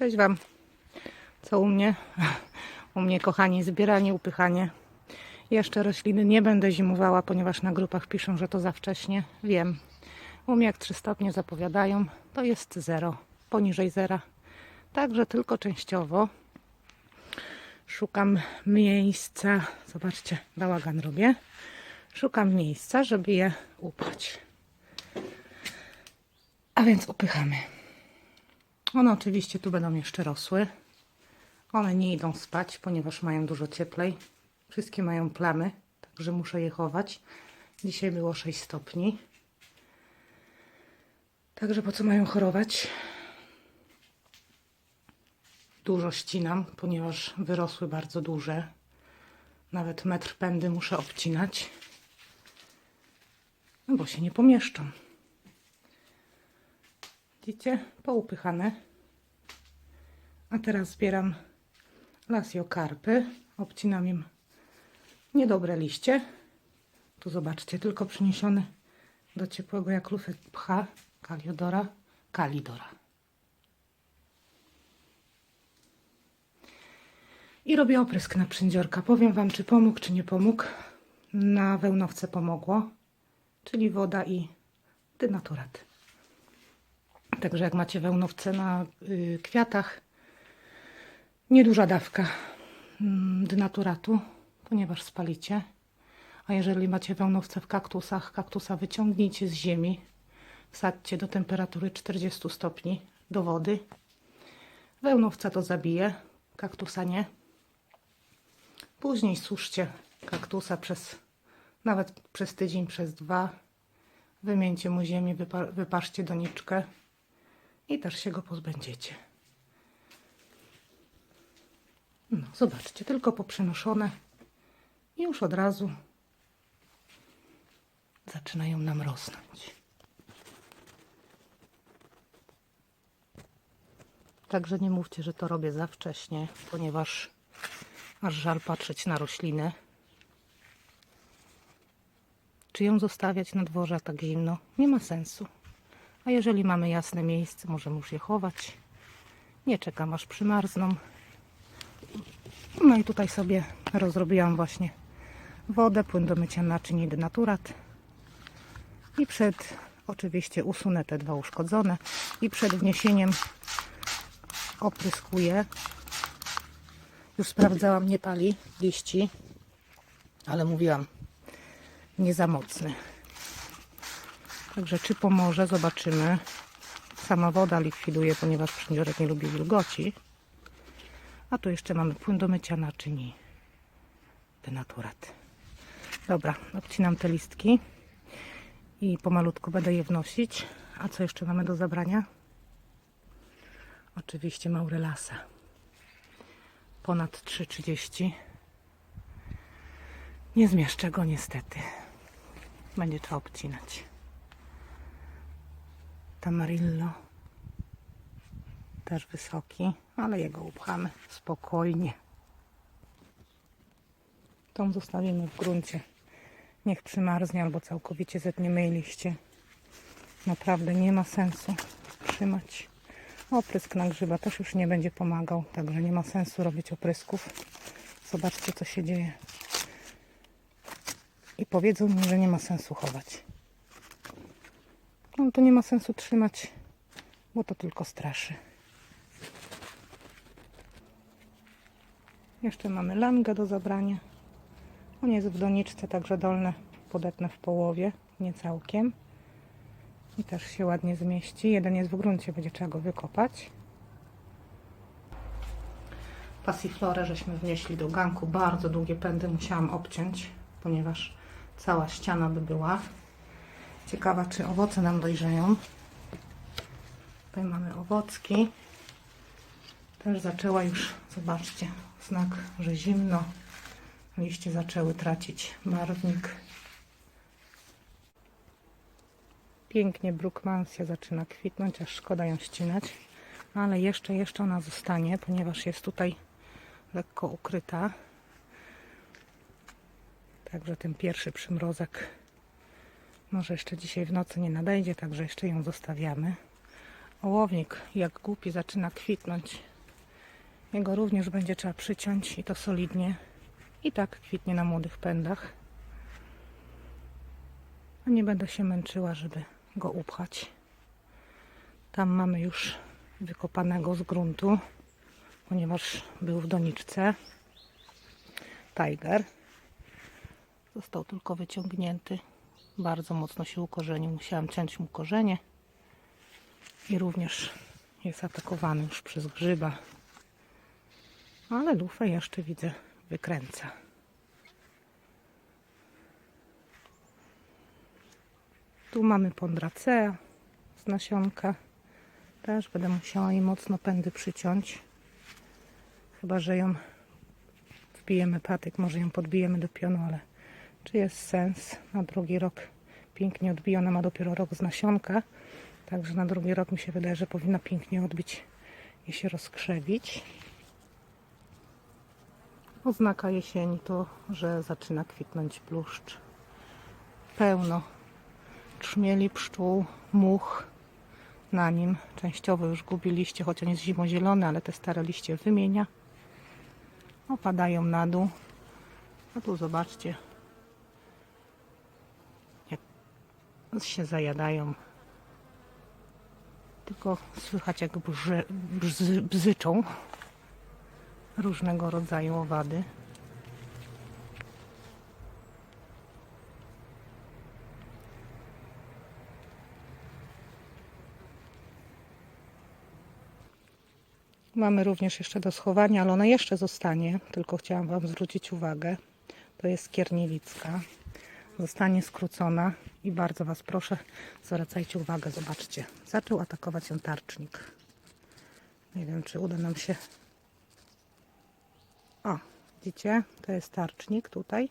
Cześć Wam. Co u mnie? U mnie, kochani, zbieranie, upychanie. Jeszcze rośliny nie będę zimowała, ponieważ na grupach piszą, że to za wcześnie. Wiem. U mnie jak 3 stopnie zapowiadają, to jest zero. Poniżej zera. Także tylko częściowo. Szukam miejsca. Zobaczcie, bałagan robię. Szukam miejsca, żeby je upchać. A więc upychamy. One oczywiście tu będą jeszcze rosły. One nie idą spać, ponieważ mają dużo cieplej. Wszystkie mają plamy, także muszę je chować. Dzisiaj było 6 stopni. Także po co mają chorować? Dużo ścinam, ponieważ wyrosły bardzo duże. Nawet metr pędy muszę obcinać. No bo się nie pomieszczą. Widzicie? Poupychane. A teraz zbieram lasjokarpy. Obcinam im niedobre liście. Tu zobaczcie, tylko przyniesione do ciepłego jak lufek pcha kaliodora, kalidora. I robię oprysk na przędziorka. Powiem Wam, czy pomógł, czy nie pomógł. Na wełnowce pomogło, czyli woda i dynaturat. Także jak macie wełnowce na y, kwiatach, nieduża dawka mm, dynaturatu, ponieważ spalicie. A jeżeli macie wełnowce w kaktusach, kaktusa wyciągnijcie z ziemi, wsadźcie do temperatury 40 stopni do wody. Wełnowca to zabije, kaktusa nie. Później suszcie kaktusa przez nawet przez tydzień, przez dwa. Wymieńcie mu ziemię, wypa- wypaszcie doniczkę i też się go pozbędziecie. No, zobaczcie, tylko poprzenoszone i już od razu zaczynają nam rosnąć. Także nie mówcie, że to robię za wcześnie, ponieważ aż żal patrzeć na rośliny. Czy ją zostawiać na dworze tak zimno? Nie ma sensu. A jeżeli mamy jasne miejsce, możemy już je chować. Nie czekam aż przymarzną. No i tutaj sobie rozrobiłam właśnie wodę, płyn do mycia naczyń i denaturat. I przed, oczywiście usunę te dwa uszkodzone i przed wniesieniem opryskuję. Już sprawdzałam, nie pali liści, ale mówiłam, nie za mocny. Także czy pomoże, zobaczymy. Sama woda likwiduje, ponieważ przędziorek nie lubi wilgoci. A tu jeszcze mamy płyn do mycia naczyń denaturat. Dobra, obcinam te listki i pomalutku będę je wnosić. A co jeszcze mamy do zabrania? Oczywiście maurelasa. Ponad 3,30. Nie zmieszczę go niestety. Będzie trzeba obcinać. Tamarillo. Też wysoki, ale jego upchamy spokojnie. Tą zostawimy w gruncie. Niech przymarznie albo całkowicie zetniemy jej liście. Naprawdę nie ma sensu trzymać. Oprysk na grzyba też już nie będzie pomagał, także nie ma sensu robić oprysków. Zobaczcie, co się dzieje. I powiedzą mi, że nie ma sensu chować. No to nie ma sensu trzymać, bo to tylko straszy. Jeszcze mamy langę do zabrania. On jest w doniczce, także dolne podetnę w połowie, nie całkiem. I też się ładnie zmieści. Jeden jest w gruncie, będzie trzeba go wykopać. Passiflorę żeśmy wnieśli do ganku. Bardzo długie pędy musiałam obciąć, ponieważ cała ściana by była. Ciekawa, czy owoce nam dojrzeją. Tutaj mamy owocki. Też zaczęła już, zobaczcie, znak, że zimno. Liście zaczęły tracić barwnik. Pięknie brukmansia zaczyna kwitnąć, aż szkoda ją ścinać. Ale jeszcze, jeszcze ona zostanie, ponieważ jest tutaj lekko ukryta. Także ten pierwszy przymrozek może jeszcze dzisiaj w nocy nie nadejdzie, także jeszcze ją zostawiamy. Ołownik jak głupi zaczyna kwitnąć. Jego również będzie trzeba przyciąć i to solidnie. I tak kwitnie na młodych pędach. A nie będę się męczyła, żeby go upchać. Tam mamy już wykopanego z gruntu, ponieważ był w doniczce. Tiger. Został tylko wyciągnięty. Bardzo mocno się ukorzenił. Musiałam ciąć mu korzenie. I również jest atakowany już przez grzyba. Ale lufę jeszcze widzę wykręca. Tu mamy pondracea z nasionka. Też będę musiała jej mocno pędy przyciąć. Chyba, że ją wbijemy patyk, może ją podbijemy do pionu, ale czy jest sens? Na drugi rok pięknie odbije. Ona ma dopiero rok z nasionka. Także na drugi rok mi się wydaje, że powinna pięknie odbić i się rozkrzewić. Oznaka jesieni to, że zaczyna kwitnąć bluszcz. Pełno trzmieli pszczół, much na nim. Częściowo już gubi liście, choć on jest zimozielony, ale te stare liście wymienia. Opadają na dół. A tu zobaczcie, jak się zajadają. Tylko słychać jak brze, bzy, bzyczą różnego rodzaju owady. Mamy również jeszcze do schowania, ale ona jeszcze zostanie, tylko chciałam Wam zwrócić uwagę. To jest kierniewicka. Zostanie skrócona i bardzo Was proszę, zwracajcie uwagę, zobaczcie. Zaczął atakować ją tarcznik. Nie wiem, czy uda nam się o, widzicie? To jest tarcznik tutaj.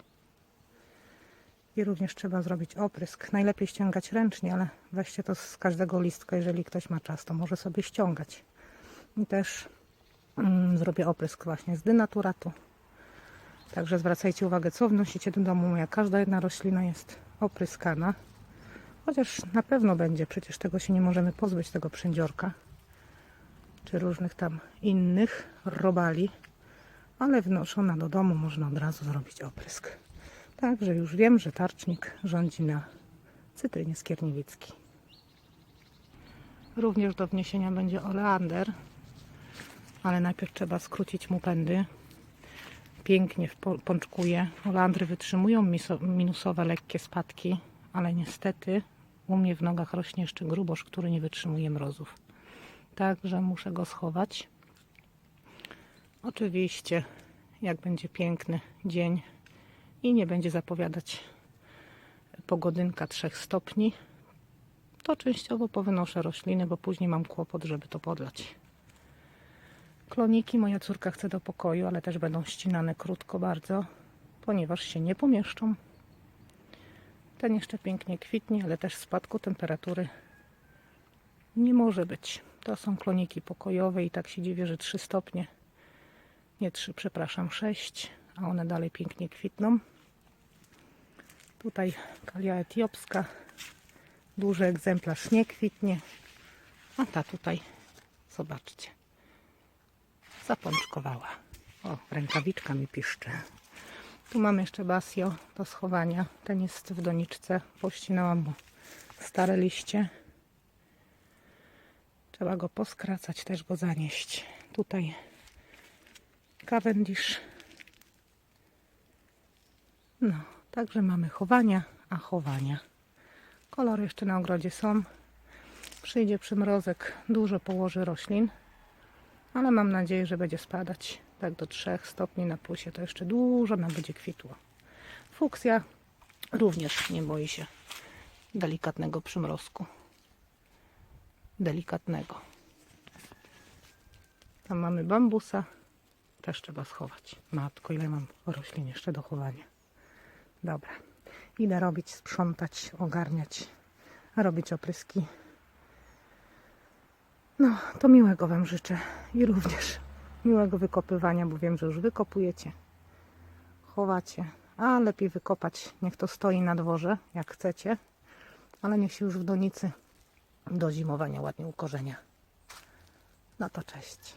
I również trzeba zrobić oprysk. Najlepiej ściągać ręcznie, ale weźcie to z każdego listka. Jeżeli ktoś ma czas, to może sobie ściągać. I też mm, zrobię oprysk właśnie z dynaturatu. Także zwracajcie uwagę, co wnosicie do domu. Jak każda jedna roślina jest opryskana. Chociaż na pewno będzie, przecież tego się nie możemy pozbyć, tego przędziorka. Czy różnych tam innych robali ale wnoszona do domu można od razu zrobić oprysk. Także już wiem, że tarcznik rządzi na cytrynie skierniewickiej. Również do wniesienia będzie oleander, ale najpierw trzeba skrócić mu pędy. Pięknie pączkuje. Oleandry wytrzymują minusowe lekkie spadki, ale niestety u mnie w nogach rośnie jeszcze grubosz, który nie wytrzymuje mrozów. Także muszę go schować. Oczywiście, jak będzie piękny dzień i nie będzie zapowiadać pogodynka 3 stopni, to częściowo powynoszę rośliny, bo później mam kłopot, żeby to podlać. Kloniki moja córka chce do pokoju, ale też będą ścinane krótko bardzo, ponieważ się nie pomieszczą. Ten jeszcze pięknie kwitnie, ale też spadku temperatury nie może być. To są kloniki pokojowe i tak się dziwię, że 3 stopnie nie trzy, przepraszam, sześć, a one dalej pięknie kwitną. Tutaj kalia etiopska, duży egzemplarz nie kwitnie, a ta tutaj, zobaczcie, zapączkowała. O, rękawiczka mi piszczy. Tu mamy jeszcze basio do schowania. Ten jest w doniczce. Pościnałam mu stare liście. Trzeba go poskracać, też go zanieść. Tutaj Cavendish. No, także mamy chowania, a chowania. Kolory jeszcze na ogrodzie są. Przyjdzie przymrozek, dużo położy roślin, ale mam nadzieję, że będzie spadać tak do 3 stopni na plusie. To jeszcze dużo nam będzie kwitło. Fuksja również nie boi się delikatnego przymrozku. Delikatnego. Tam mamy bambusa. Też trzeba schować. Matko, ile mam roślin jeszcze do chowania. Dobra. Idę robić, sprzątać, ogarniać, robić opryski. No, to miłego Wam życzę. I również miłego wykopywania, bo wiem, że już wykopujecie, chowacie. A lepiej wykopać, niech to stoi na dworze, jak chcecie. Ale niech się już w donicy do zimowania ładnie ukorzenia. No to cześć.